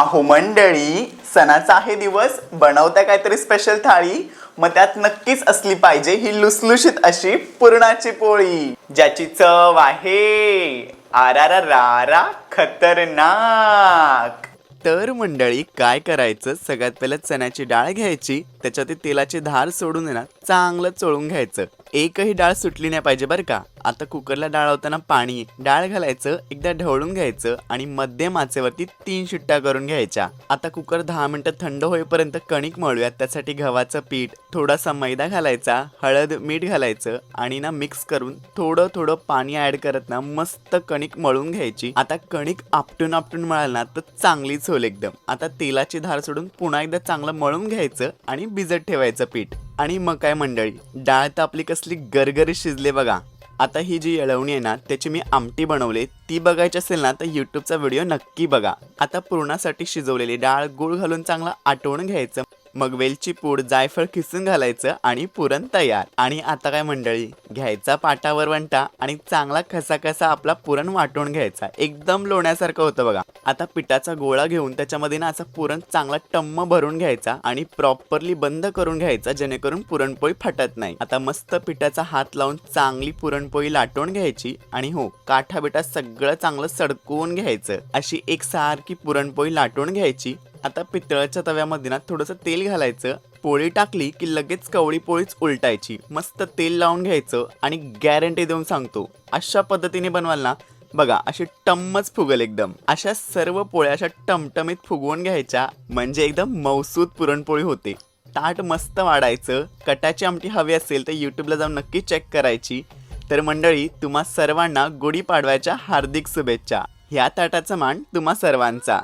अहो मंडळी सणाचा आहे दिवस बनवता काहीतरी स्पेशल थाळी मग त्यात नक्कीच असली पाहिजे ही लुसलुशीत अशी पुरणाची पोळी ज्याची चव आहे. आरारा रारा खतरनाक. तर मंडळी काय करायचं? सगळ्यात पहिलं चण्याची डाळ घ्यायची त्याच्यात तेलाची धार सोडून आहे ना चांगलं चोळून घ्यायचं. एकही डाळ सुटली नाही पाहिजे बरं का. आता कुकरला डाळ होताना पाणी डाळ घालायचं एकदा ढवळून घ्यायचं आणि मध्यम आचेवरती तीन शिट्ट्या करून घ्यायच्या. आता कुकर दहा मिनिटं थंड होईपर्यंत कणिक मळूयात त्यासाठी गव्हाचं पीठ थोडासा मैदा घालायचा हळद मीठ घालायचं आणि ना मिक्स करून थोडं थोडं पाणी ऍड करत ना मस्त कणिक मळून घ्यायची. आता कणिक आपटून आपटून मळाल ना तर चांगलीच होईल एकदम. आता तेलाची धार सोडून पुन्हा एकदा चांगलं मळून घ्यायचं आणि भिजत ठेवायचं पीठ. आणि मग काय मंडळी डाळ तर आपली कसली गरगरी शिजले बघा. आता ही जी येळवणी आहे ना त्याची मी आमटी बनवली. ती बघायची असेल ना तर यूट्यूबचा व्हिडिओ नक्की बघा. आता पुरणासाठी शिजवलेली डाळ गुळ घालून चांगलं आटवून घ्यायचं. मग वेलची पूड जायफळ खिसून घालायचं आणि पुरण तयार. आणि आता काय मंडळी? घ्यायचा पाटावर वंटा आणि चांगला खसाखसा आपला पुरण वाटून घ्यायचा. एकदम लोण्यासारखं होतं बघा. आता पिठाचा गोळा घेऊन त्याच्यामध्ये ना असा पुरण चांगला टम्म भरून घ्यायचा आणि प्रॉपरली बंद करून घ्यायचा जेणेकरून पुरणपोळी फाटत नाही. आता मस्त पिठाचा हात लावून चांगली पुरणपोळी लाटून घ्यायची आणि हो काठा बिठा सगळं चांगलं सडकवून घ्यायचं. अशी एक सारखी पुरणपोळी लाटून घ्यायची आता पितळाच्या तव्यामध्ये ना थोडंसं तेल घालायचं. पोळी टाकली की लगेच कवळी पोळीच उलटायची. मस्त तेल लावून घ्यायचं आणि गॅरंटी देऊन सांगतो अशा पद्धतीने बनवाल ना बघा अशी टम्मच फुगल एकदम. अशा सर्व पोळ्या अशा टमटमीत फुगवून घ्यायच्या म्हणजे एकदम मौसूद पुरणपोळी होते. ताट मस्त वाढायचं. कटाची आमटी हवी असेल तर यूट्यूबला जाऊन नक्की चेक करायची. तर मंडळी तुम्हा सर्वांना गुढीपाडव्याच्या हार्दिक शुभेच्छा. ह्या ताटाचा मान तुम्हा सर्वांचा.